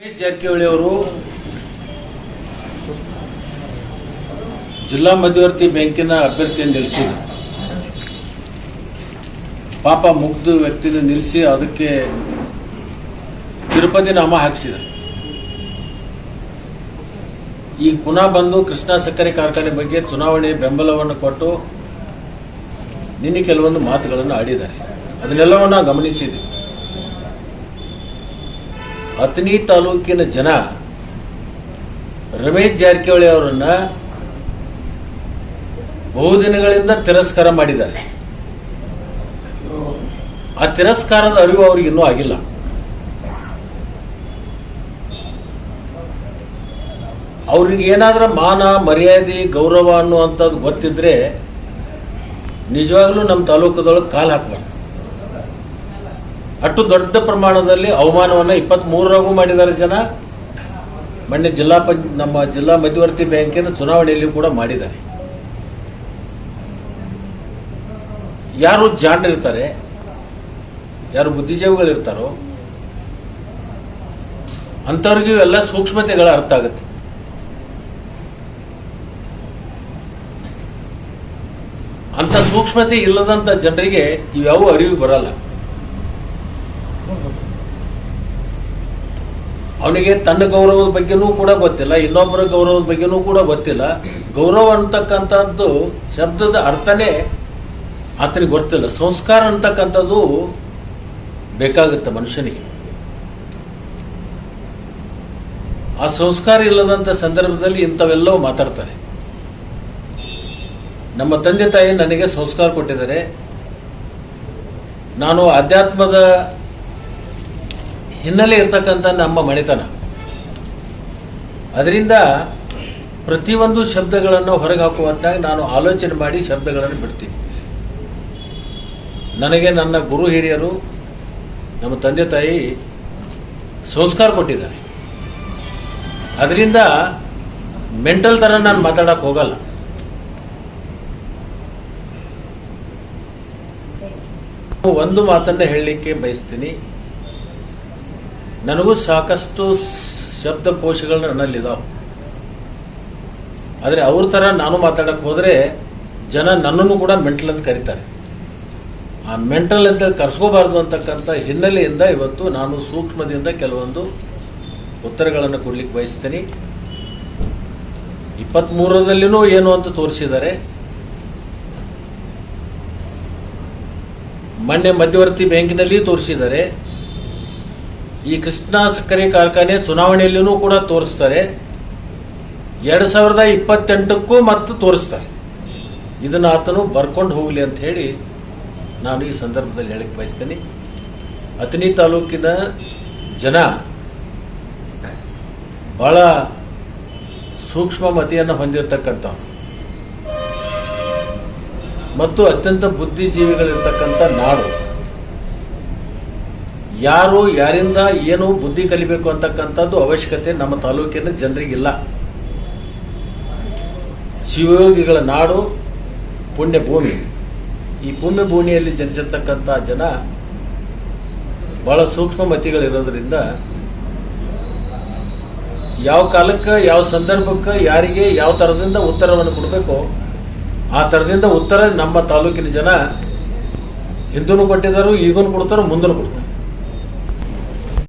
ಜಾರಕಿಹೊಳಿ ಅವರು ಜಿಲ್ಲಾ ಮಧ್ಯವರ್ತಿ ಬ್ಯಾಂಕಿನ ಅಭ್ಯರ್ಥಿಯನ್ನು ನಿಲ್ಲಿಸಿದ್ರು. ಪಾಪ ಮುಗ್ಧ ವ್ಯಕ್ತಿನ ನಿಲ್ಲಿಸಿ ಅದಕ್ಕೆ ತಿರುಪತಿ ನಾಮ ಹಾಕಿಸಿದ ಈ ಪುನಃ ಬಂದು ಕೃಷ್ಣಾ ಸಕ್ಕರೆ ಕಾರ್ಖಾನೆ ಬಗ್ಗೆ ಚುನಾವಣೆ ಬೆಂಬಲವನ್ನು ಕೊಟ್ಟು ನಿನ್ನೆ ಕೆಲವೊಂದು ಮಾತುಗಳನ್ನು ಆಡಿದ್ದಾರೆ. ಅದನ್ನೆಲ್ಲವನ್ನ ಗಮನಿಸಿದೆ ಅಥಣಿ ತಾಲೂಕಿನ ಜನ ರಮೇಶ್ ಜಾರಕಿಹೊಳಿ ಅವರನ್ನ ಬಹುದಿನಗಳಿಂದ ತಿರಸ್ಕಾರ ಮಾಡಿದ್ದಾರೆ. ಆ ತಿರಸ್ಕಾರದ ಅರಿವು ಅವ್ರಿಗೆ ಇನ್ನೂ ಆಗಿಲ್ಲ. ಅವ್ರಿಗೆ ಏನಾದ್ರೂ ಮಾನ, ಮರ್ಯಾದೆ, ಗೌರವ ಅನ್ನುವಂಥದ್ದು ಗೊತ್ತಿದ್ರೆ ನಿಜವಾಗ್ಲೂ ನಮ್ಮ ತಾಲೂಕದೊಳಗೆ ಕಾಲು ಹಾಕಬಾರ್ದು. ಅಷ್ಟು ದೊಡ್ಡ ಪ್ರಮಾಣದಲ್ಲಿ ಅವಮಾನವನ್ನು ಇಪ್ಪತ್ತ್ ಮೂರರಾಗೂ ಮಾಡಿದ್ದಾರೆ ಜನ. ಮೊನ್ನೆ ಜಿಲ್ಲಾ ಪಂಚ, ನಮ್ಮ ಜಿಲ್ಲಾ ಮಧ್ಯವರ್ತಿ ಬ್ಯಾಂಕಿನ ಚುನಾವಣೆಯಲ್ಲಿ ಕೂಡ ಮಾಡಿದ್ದಾರೆ. ಯಾರು ಜಾಣರಿರ್ತಾರೆ ಯಾರು ಬುದ್ಧಿಜೀವಿಗಳಿರ್ತಾರೋ ಅಂಥವ್ರಿಗೂ ಎಲ್ಲ ಸೂಕ್ಷ್ಮತೆಗಳ ಅರ್ಥ ಆಗುತ್ತೆ. ಅಂತ ಸೂಕ್ಷ್ಮತೆ ಇಲ್ಲದಂತ ಜನರಿಗೆ ಇವ್ಯಾವ ಅರಿವು ಬರಲ್ಲ. ಅವನಿಗೆ ತನ್ನ ಗೌರವದ ಬಗ್ಗೆನೂ ಕೂಡ ಗೊತ್ತಿಲ್ಲ ಇನ್ನೊಬ್ಬರ ಗೌರವದ ಬಗ್ಗೆನೂ ಕೂಡ ಗೊತ್ತಿಲ್ಲ. ಗೌರವ ಅಂತಕ್ಕಂಥದ್ದು ಶಬ್ದದ ಅರ್ಥನೇ ಆತನಿಗೆ ಗೊತ್ತಿಲ್ಲ. ಸಂಸ್ಕಾರ ಅಂತಕ್ಕಂಥದ್ದು ಬೇಕಾಗುತ್ತೆ ಮನುಷ್ಯನಿಗೆ. ಆ ಸಂಸ್ಕಾರ ಇಲ್ಲದಂಥ ಸಂದರ್ಭದಲ್ಲಿ ಇಂಥವೆಲ್ಲವೂ ಮಾತಾಡ್ತಾರೆ. ನಮ್ಮ ತಂದೆ ತಾಯಿ ನನಗೆ ಸಂಸ್ಕಾರ ಕೊಟ್ಟಿದ್ದಾರೆ. ನಾನು ಅಧ್ಯಾತ್ಮದ ಹಿನ್ನೆಲೆ ಇರ್ತಕ್ಕಂಥ ನಮ್ಮ ಮಣಿತನ ಅದರಿಂದ ಪ್ರತಿಯೊಂದು ಶಬ್ದಗಳನ್ನು ಹೊರಗೆ ಹಾಕುವಂತಾಗ ನಾನು ಆಲೋಚನೆ ಮಾಡಿ ಶಬ್ದಗಳನ್ನು ಬಿಡ್ತೀನಿ. ನನಗೆ ನನ್ನ ಗುರು ಹಿರಿಯರು, ನಮ್ಮ ತಂದೆ ತಾಯಿ ಸಂಸ್ಕಾರ ಕೊಟ್ಟಿದ್ದಾರೆ. ಅದರಿಂದ ಮೆಂಟಲ್ ಥರ ನಾನು ಮಾತಾಡಕ್ಕೆ ಹೋಗಲ್ಲ. ಒಂದು ಮಾತನ್ನ ಹೇಳಲಿಕ್ಕೆ ಬಯಸ್ತೀನಿ. ನನಗೂ ಸಾಕಷ್ಟು ಶಬ್ದಕೋಶಗಳು ನನ್ನಲ್ಲಿದಾವೆ. ಆದರೆ ಅವ್ರ ಥರ ನಾನು ಮಾತಾಡಕ್ಕೆ ಹೋದರೆ ಜನ ನನ್ನನ್ನು ಕೂಡ ಮೆಂಟಲ್ ಅಂತ ಕರೀತಾರೆ. ಆ ಮೆಂಟಲ್ ಅಂತ ಕರ್ಸ್ಕೋಬಾರ್ದು ಅಂತಕ್ಕಂಥ ಹಿನ್ನೆಲೆಯಿಂದ ಇವತ್ತು ನಾನು ಸೂಕ್ಷ್ಮದಿಂದ ಕೆಲವೊಂದು ಉತ್ತರಗಳನ್ನು ಕೊಡ್ಲಿಕ್ಕೆ ಬಯಸ್ತೀನಿ. ಇಪ್ಪತ್ತ್ಮೂರರಲ್ಲಿನೂ ಏನು ಅಂತ ತೋರಿಸಿದ್ದಾರೆ. ಮೊನ್ನೆ ಮಧ್ಯವರ್ತಿ ಬ್ಯಾಂಕಿನಲ್ಲಿ ತೋರಿಸಿದ್ದಾರೆ. ಈ ಕೃಷ್ಣ ಸಕ್ಕರೆ ಕಾರ್ಖಾನೆ ಚುನಾವಣೆಯಲ್ಲೂ ಕೂಡ ತೋರಿಸ್ತಾರೆ. ಎರಡು ಸಾವಿರದ ಇಪ್ಪತ್ತೆಂಟಕ್ಕೂ ಮತ್ತು ತೋರಿಸ್ತಾರೆ. ಇದನ್ನ ಆತನು ಬರ್ಕೊಂಡು ಹೋಗಲಿ ಅಂತ ಹೇಳಿ ನಾನು ಈ ಸಂದರ್ಭದಲ್ಲಿ ಹೇಳಕ್ಕೆ ಬಯಸ್ತೇನೆ. ಅಥಣಿ ತಾಲೂಕಿನ ಜನ ಬಹಳ ಸೂಕ್ಷ್ಮ ಮತಿಯನ್ನು ಹೊಂದಿರತಕ್ಕಂಥ ಮತ್ತು ಅತ್ಯಂತ ಬುದ್ಧಿಜೀವಿಗಳಿರ್ತಕ್ಕಂಥ ನಾಡು. ಯಾರು, ಯಾರಿಂದ ಏನು ಬುದ್ಧಿ ಕಲಿಬೇಕು ಅಂತಕ್ಕಂಥದ್ದು ಅವಶ್ಯಕತೆ ನಮ್ಮ ತಾಲೂಕಿನ ಜನರಿಗಿಲ್ಲ. ಶಿವಯೋಗಿಗಳ ನಾಡು ಪುಣ್ಯ ಭೂಮಿ ಈ ಪುಣ್ಯ ಭೂಮಿಯಲ್ಲಿ ಜನಿಸಿರ್ತಕ್ಕಂಥ ಜನ ಬಹಳ ಸೂಕ್ಷ್ಮ ಮತಿಗಳಿರೋದ್ರಿಂದ ಯಾವ ಕಾಲಕ್ಕೆ, ಯಾವ ಸಂದರ್ಭಕ್ಕೆ, ಯಾರಿಗೆ, ಯಾವ ಥರದಿಂದ ಉತ್ತರವನ್ನು ಕೊಡಬೇಕು, ಆ ಥರದಿಂದ ಉತ್ತರ ನಮ್ಮ ತಾಲೂಕಿನ ಜನ ಹಿಂದೂ ಕೊಟ್ಟಿದ್ದಾರೆ ಈಗೂ ಕೊಡ್ತಾರೆ ಮುಂದೂ ಕೊಡ್ತಾರೆ.